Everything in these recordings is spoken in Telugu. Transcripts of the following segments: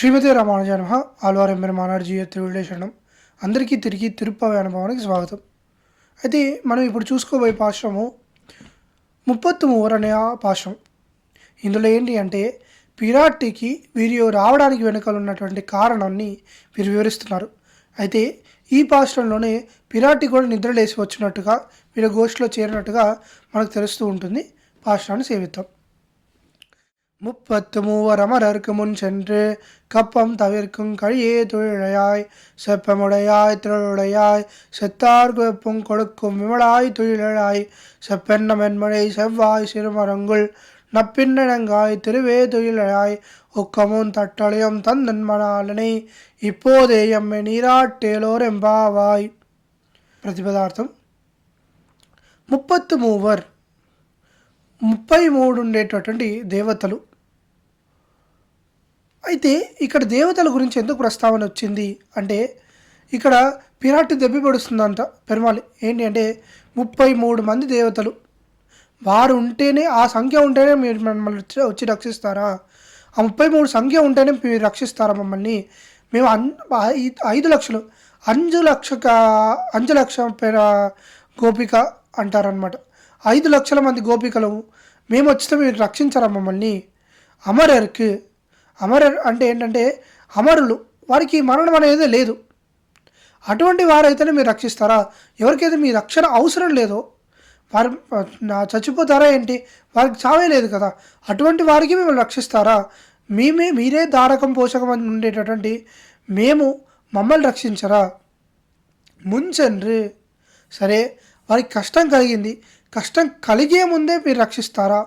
శ్రీమతి రామానుజాన ఆల్వారం పెరుమానార్జీయ శరణం. అందరికీ తిరిగి తిరుపతి అనుభవానికి స్వాగతం. అయితే మనం ఇప్పుడు చూసుకోబోయే పాశ్రము ముప్పత్తు మూవర్ అనే ఆ పాశ్రం ఇందులో ఏంటి అంటే పిరాటికి వీరు రావడానికి వెనుకలు ఉన్నటువంటి కారణాన్ని వీరు వివరిస్తున్నారు. అయితే ఈ పాశ్రంలోనే పిరాటి కూడా నిద్రలేసి వచ్చినట్టుగా వీరి గోష్ఠిలో చేరినట్టుగా మనకు తెలుస్తూ ఉంటుంది. పాశ్రాన్ని సేవిద్దాం. முப்பத்து மூவர் அமரர்க்கு முன் சென்று கப்பம் தவிர்க்கும் கழியே தொழிலையாய் செப்பமுடையாய் திரளுடையாய் செத்தார்க்கு வெப்பும் கொடுக்கும் விமலாய் துயிலாய் செப்பென்ன மென்மழை செவ்வாய் சிறுமரங்குள் நப்பின்னடங்காய் திருவே துயிலாய் ஒக்கமும் தட்டளையும் தந்தன்மணாலனை இப்போதே எம்மை நீராட்டேலோர் ఎంబావాయ్ ప్రతిపదార్థం ముప్పత్తు మూవర్ ముప్పై మూడు ఉండేటటువంటి దేవతలు అయితే ఇక్కడ దేవతల గురించి ఎందుకు ప్రస్తావన వచ్చింది? అంటే ఇక్కడ పిరాటి దెబ్బి పడుస్తుందంట ఏంటి అంటే ముప్పై మూడు మంది దేవతలు. వారు ఉంటేనే ఆ సంఖ్య ఉంటేనే మీరు మమ్మల్ని వచ్చి- వచ్చి రక్షిస్తారా? ఆ ముప్పై మూడు సంఖ్య ఉంటేనే మీరు రక్షిస్తారా మమ్మల్ని? మేము అన్ ఐ- ఐదు లక్షలు. అంజు లక్ష అంజు లక్ష పేర గోపిక అంటారనమాట ఐదు లక్షల మంది గోపికలు. మేము వచ్చితే మీరు రక్షించరా మమ్మల్ని? అమరర్కి అమర అంటే ఏంటంటే అమరులు వారికి మరణం అనేది లేదు. అటువంటి వారైతేనే మీరు రక్షిస్తారా? ఎవరికైతే మీ రక్షణ అవసరం లేదో వారు చచ్చిపోతారా ఏంటి? వారికి చావే లేదు కదా. అటువంటి వారికి మిమ్మల్ని రక్షిస్తారా? మేమే మీరే దారకం పోషకం అని ఉండేటటువంటి మేము మమ్మల్ని రక్షించరా? ముంచండ్రి. సరే వారికి కష్టం కలిగింది. కష్టం కలిగే ముందే మీరు రక్షిస్తారా?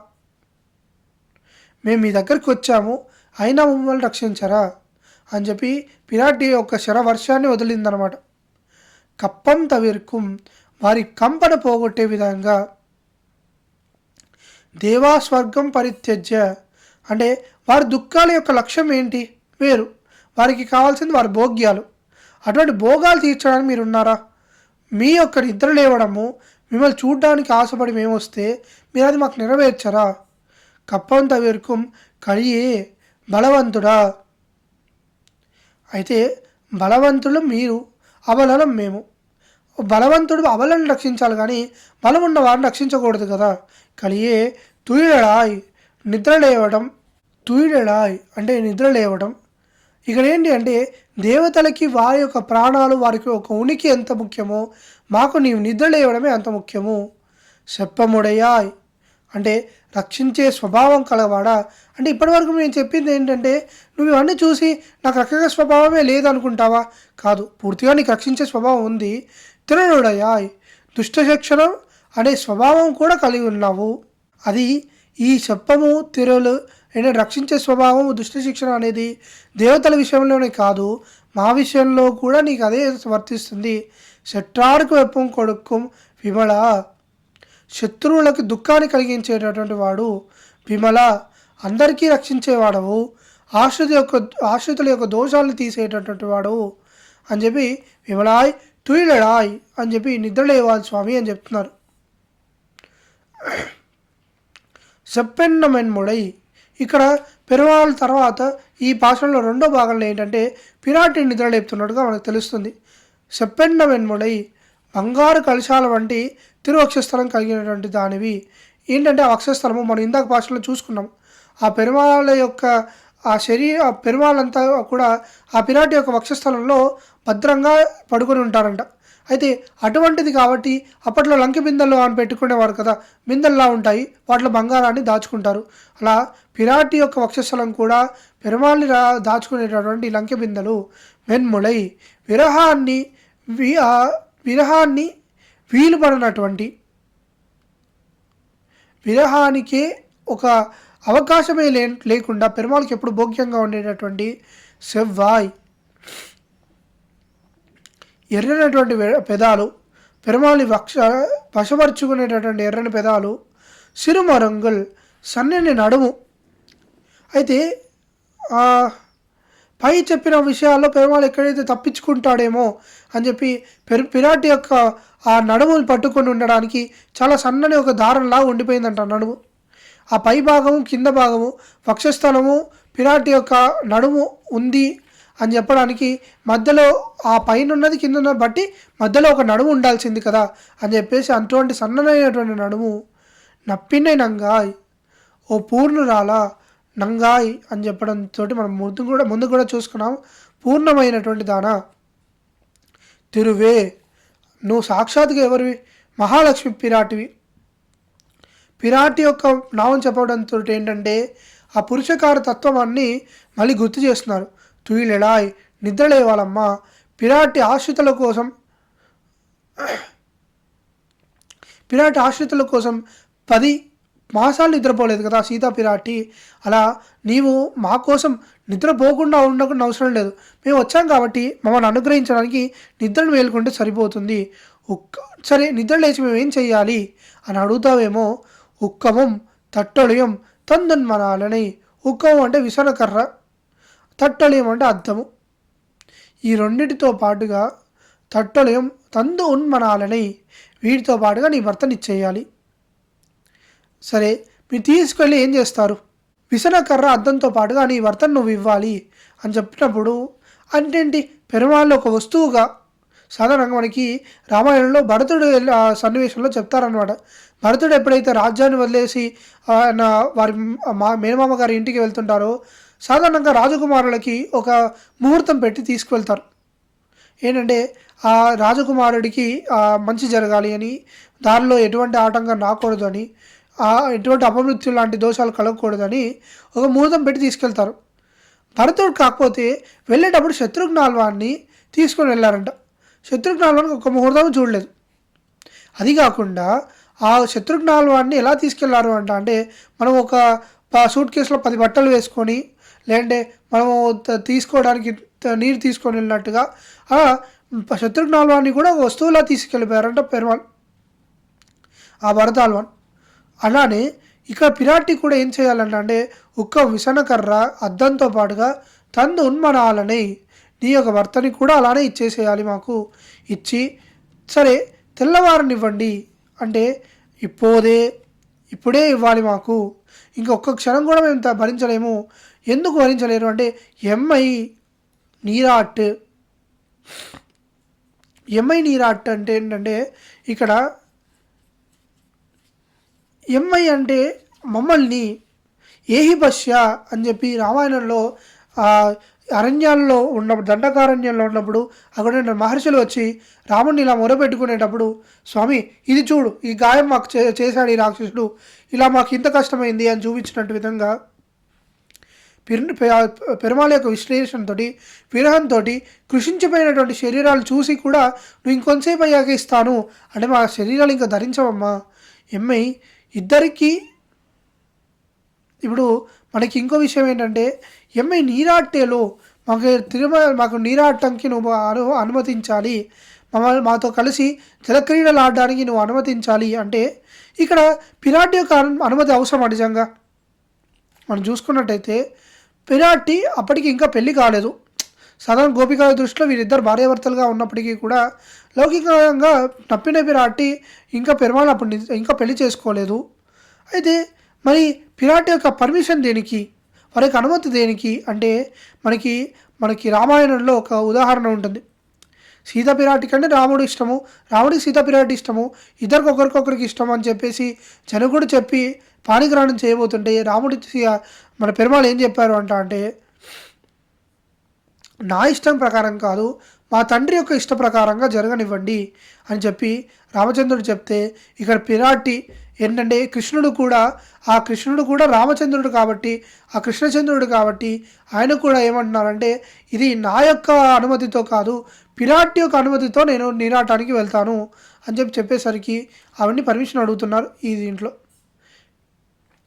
మేము మీ దగ్గరికి వచ్చాము. అయినా మమ్మల్ని రక్షించరా? అని చెప్పి పిరాటి ఒక శరవర్షాన్ని వదిలిందనమాట. కప్పం తవిర్కుం వారి కంపన పోగొట్టే విధంగా దేవాస్వర్గం పరిత్యజ్య. అంటే వారి దుఃఖాల యొక్క లక్ష్యం ఏంటి? వేరు. వారికి కావాల్సింది వారి భోగ్యాలు. అటువంటి భోగాలు తీర్చడానికి మీరు ఉన్నారా మీ యొక్క నిద్ర లేవడము మిమ్మల్ని చూడడానికి ఆశపడి మేము వస్తే మీరు అది మాకు నెరవేర్చరా? కప్పంత తవిర్కుం కలియే బలవంతుడా? అయితే బలవంతులు మీరు అవలనం మేము. బలవంతుడు అబలను రక్షించాలి కానీ బలం ఉన్న వారిని రక్షించకూడదు కదా. కలియే తుయిడడాయ్ నిద్ర లేవడం తుయిడడాయ్ అంటే నిద్ర లేవడం ఇక్కడ ఏంటి అంటే దేవతలకి వారి యొక్క ప్రాణాలు వారికి ఒక ఉనికి ఎంత ముఖ్యమో మాకు నీవు నిద్ర లేవడమే అంత ముఖ్యము. చెప్పముడయాయ్ అంటే రక్షించే స్వభావం కలవాడా? అంటే ఇప్పటివరకు నేను చెప్పింది ఏంటంటే నువ్వు ఇవన్నీ చూసి నాకు రక్షక స్వభావమే లేదనుకుంటావా? కాదు పూర్తిగా నీకు రక్షించే స్వభావం ఉంది. తిరణుడయాయ్ దుష్ట శిక్షణం అనే స్వభావం కూడా కలిగి ఉన్నావు. అది ఈ చెప్పము తిరలు అంటే రక్షించే స్వభావం దుష్ట శిక్షణ అనేది దేవతల విషయంలోనే కాదు మా విషయంలో కూడా నీకు అదే వర్తిస్తుంది. శట్రార్కు వెప్పం కొడుకు విమల. శత్రువులకు దుఃఖాన్ని కలిగించేటటువంటి వాడు విమల. అందరికీ రక్షించేవాడవు. ఆశ్రిత యొక్క ఆశ్రితుల యొక్క దోషాలను తీసేటటువంటి వాడు అని చెప్పి విమలాయ్ తుయిలడాయ్ అని చెప్పి నిద్రలేవాలి స్వామి అని చెప్తున్నారు. సెప్పెన్నమెన్ముడై ఇక్కడ పెరువాళ్ళ తర్వాత ఈ భాషలో రెండో భాగంలో ఏంటంటే పిరాటి నిద్ర లేపుతున్నట్టుగా మనకు తెలుస్తుంది. సెప్పెన్నమెన్ముడై బంగారు కలశాల వంటి తిరువక్షస్థలం కలిగినటువంటి దానివి. ఏంటంటే ఆ వక్షస్థలము మనం ఇందాక భాషలో చూసుకున్నాం. ఆ పెరుమాళ్ళ యొక్క ఆ శరీర ఆ పెరుమాళ్ళంతా కూడా ఆ పిరాటి యొక్క వక్షస్థలంలో భద్రంగా పడుకొని ఉంటారంట. అయితే అటువంటిది కాబట్టి అప్పట్లో లంకె బిందెలు అని పెట్టుకునేవారు కదా బిందెల్లా ఉంటాయి వాటిలో బంగారాన్ని దాచుకుంటారు. అలా పిరాటి యొక్క వక్షస్థలం కూడా పెరుమాళ్ళని రా దాచుకునేటటువంటి లంకె బిందెలు వెన్ములై విరహాన్ని వి విరహాన్ని వీలు పడినటువంటి విరహానికే ఒక అవకాశమే లే లేకుండా పెరుమాళ్ళకి ఎప్పుడు భోగ్యంగా ఉండేటటువంటి సెవ్వాయ్. ఎర్రనటువంటి పెదాలు పెరుమాళి వక్ష వశపరుచుకునేటటువంటి ఎర్రని పెదాలు సిరుమరంగుల్ సన్నని నడుము. అయితే పై చెప్పిన విషయాల్లో పెరుమాళ్ ఎక్కడైతే తప్పించుకుంటాడేమో అని చెప్పి పెరు పిరాటి యొక్క ఆ నడుములు పట్టుకొని ఉండడానికి చాలా సన్నని ఒక దారంలా ఉండిపోయిందంట నడుము. ఆ పై భాగము కింద భాగము వక్షస్థలము పిరాటి యొక్క నడుము ఉంది అని చెప్పడానికి మధ్యలో ఆ పైన ఉన్నది కింద ఉన్నది బట్టి మధ్యలో ఒక నడుము ఉండాల్సింది కదా అని చెప్పేసి అటువంటి సన్ననైనటువంటి నడుము నప్పినై ఓ పూర్ణురాల నంగాయ్ అని చెప్పడంతో మనం ముందు కూడా ముందు కూడా చూసుకున్నాం పూర్ణమైనటువంటి దాన. తిరువే నువ్వు సాక్షాత్గా ఎవరివి? మహాలక్ష్మి పిరాటివి. పిరాటి యొక్క నామం చెప్పడంతో ఏంటంటే ఆ పురుషకార తత్వాన్ని మళ్ళీ గుర్తు చేస్తున్నారు. తుయిలెడాయ్ నిద్రలేవాలమ్మా. పిరాటి ఆశ్రితుల కోసం పిరాటి ఆశ్రితుల కోసం పది మాసాలు నిద్రపోలేదు కదా సీతా పిరాటి. అలా నీవు మా కోసం నిద్రపోకుండా ఉండకుండా అవసరం లేదు. మేము వచ్చాం కాబట్టి మమ్మల్ని అనుగ్రహించడానికి నిద్రను మేలుకుంటే సరిపోతుంది. ఉక్క సరే నిద్ర లేచి మేము ఏం చేయాలి అని అడుగుతావేమో ఉక్కమం తట్టొళయం తందన్మనాలని. ఉక్కమం అంటే విసనకర్ర తట్టొళయం అంటే అద్దము. ఈ రెండిటితో పాటుగా తట్టొళయం తందు ఉన్మనాలని వీటితో పాటుగా నీ భర్తని ఇచ్చేయాలి. సరే మీరు తీసుకెళ్ళి ఏం చేస్తారు? విసనకర్ర అద్దంతో పాటుగా నీ వర్తను నువ్వు ఇవ్వాలి అని చెప్పినప్పుడు అంటేంటి? పెరుమాళ్ళు ఒక వస్తువుగా సాధారణంగా మనకి రామాయణంలో భరతుడు ఆ సన్నివేశంలో చెప్తారనమాట భరతుడు ఎప్పుడైతే రాజ్యాన్ని వదిలేసి ఆయన వారి మా మేనమామ గారి ఇంటికి వెళ్తుంటారో సాధారణంగా రాజకుమారులకి ఒక ముహూర్తం పెట్టి తీసుకువెళ్తారు. ఏంటంటే ఆ రాజకుమారుడికి మంచి జరగాలి అని దారిలో ఎటువంటి ఆటంకం రాకూడదు అని ఎటువంటి అపమృత్యు లాంటి దోషాలు కలగకూడదని ఒక ముహూర్తం పెట్టి తీసుకెళ్తారు. భరతుడు కాకపోతే వెళ్ళేటప్పుడు శత్రుఘ్నాల్వాన్ని తీసుకొని వెళ్ళారంట. శత్రుఘ్నాల్వానికి ఒక ముహూర్తం చూడలేదు. అది కాకుండా ఆ శత్రుఘ్నాల్వాన్ని ఎలా తీసుకెళ్ళారు అంట అంటే మనం ఒక ప- సూట్ కేసులో పది బట్టలు వేసుకొని లేదంటే మనము తీసుకోవడానికి నీరు తీసుకొని వెళ్ళినట్టుగా ఆ శత్రుఘ్నాల్వాన్ని కూడా ఒక వస్తువులా తీసుకెళ్ళిపోయారంట పెరుమాల్ ఆ భరతాల్వాన్. అలానే ఇక పిరాటి కూడా ఏం చేయాలంట అంటే ఒక్క విసనకర్ర అద్దంతో పాటుగా తందు ఉన్మనాలని నీ యొక్క భర్తని కూడా అలానే ఇచ్చేసేయాలి మాకు. ఇచ్చి సరే తెల్లవారనివ్వండి. అంటే ఇప్పుడే ఇప్పుడే ఇవ్వాలి మాకు. ఇంకొక ఒక్క క్షణం కూడా మేము భరించలేము. ఎందుకు భరించలేరు? అంటే ఎంఐ నీరాట్. ఎంఐ నీరాట్ అంటే ఏంటంటే ఇక్కడ ఎంఐ అంటే మమ్మల్ని ఏహి పశ్య అని చెప్పి రామాయణంలో అరణ్యాల్లో ఉన్నప్పుడు దండకారణ్యంలో ఉన్నప్పుడు అక్కడ మహర్షులు వచ్చి రాముడిని ఇలా మొరపెట్టుకునేటప్పుడు స్వామి ఇది చూడు ఈ గాయం మాకు చే చేశాడు ఈ రాక్షసుడు. ఇలా మాకు ఇంత కష్టమైంది అని చూపించినట్టు విధంగా పెరు పెరుమాళ యొక్క విశ్లేషణతో విరహంతో కృషించిపోయినటువంటి శరీరాలు చూసి కూడా నువ్వు ఇంకొంతసేపు అయ్యాక ఇస్తాను. అంటే మా శరీరాలు ఇంకా ధరించవమ్మా. ఎమ్మై ఇద్దరికీ ఇప్పుడు మనకి ఇంకో విషయం ఏంటంటే ఎంఐ నీరాట్టేలో మాకు తిరుమల మాకు నీరాటంకి నువ్వు అను అనుమతించాలి. మమ్మల్ని మాతో కలిసి జలక్రీడలు ఆడడానికి నువ్వు అనుమతించాలి అంటే ఇక్కడ పిరాటి యొక్క అనుమతి అవసరం నిజంగా? మనం చూసుకున్నట్టయితే పిరాటి అప్పటికి ఇంకా పెళ్ళి కాలేదు. సదన్ గోపికల దృష్టిలో వీరిద్దరు భార్యాభర్తలుగా ఉన్నప్పటికీ కూడా లౌకికంగా నప్పిన పిరాటి ఇంకా పెరుమాళ్ అప్పుడు ఇంకా పెళ్ళి చేసుకోలేదు. అయితే మరి పిరాటి యొక్క పర్మిషన్ దేనికి? వారి యొక్క అనుమతి దేనికి? అంటే మనకి మనకి రామాయణంలో ఒక ఉదాహరణ ఉంటుంది. సీత పిరాటి కంటే రాముడు ఇష్టము రాముడికి సీత పిరాటి ఇష్టము ఇద్దరికి ఒకరికొకరికి ఇష్టం అని చెప్పేసి జనకుడు చెప్పి పాణిగ్రహణం చేయబోతుంటే రాముడి మన పెరుమాళ్ళు ఏం చెప్పారు అంట అంటే నా ఇష్టం ప్రకారం కాదు మా తండ్రి యొక్క ఇష్ట ప్రకారంగా జరగనివ్వండి అని చెప్పి రామచంద్రుడు చెప్తే ఇక్కడ పిరాటి ఏంటంటే కృష్ణుడు కూడా ఆ కృష్ణుడు కూడా రామచంద్రుడు కాబట్టి ఆ కృష్ణచంద్రుడు కాబట్టి ఆయన కూడా ఏమంటున్నారంటే ఇది నా యొక్క అనుమతితో కాదు పిరాటి యొక్క అనుమతితో నేను నీరాటానికి వెళ్తాను అని చెప్పి చెప్పేసరికి అవన్నీ పర్మిషన్ అడుగుతున్నారు ఈ దీంట్లో.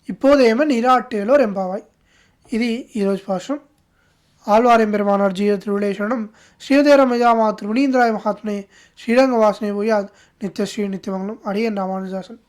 ఇప్పోదేమో నీరాటేలో రెంపావాయి. ఇది ఈరోజు భాషం ஆழ்வாரெம்பெருமானார் ஜீய திருவிழேஸ்வரனும் ஸ்ரீதேரமஜாமா திருவினீந்திராய மகாத்மே ஸ்ரீரங்க வாசனை ஒய்யாத் நித்யஸ்ரீ நித்தியமங்கலம். அடியன் ராமானுஜாசன்.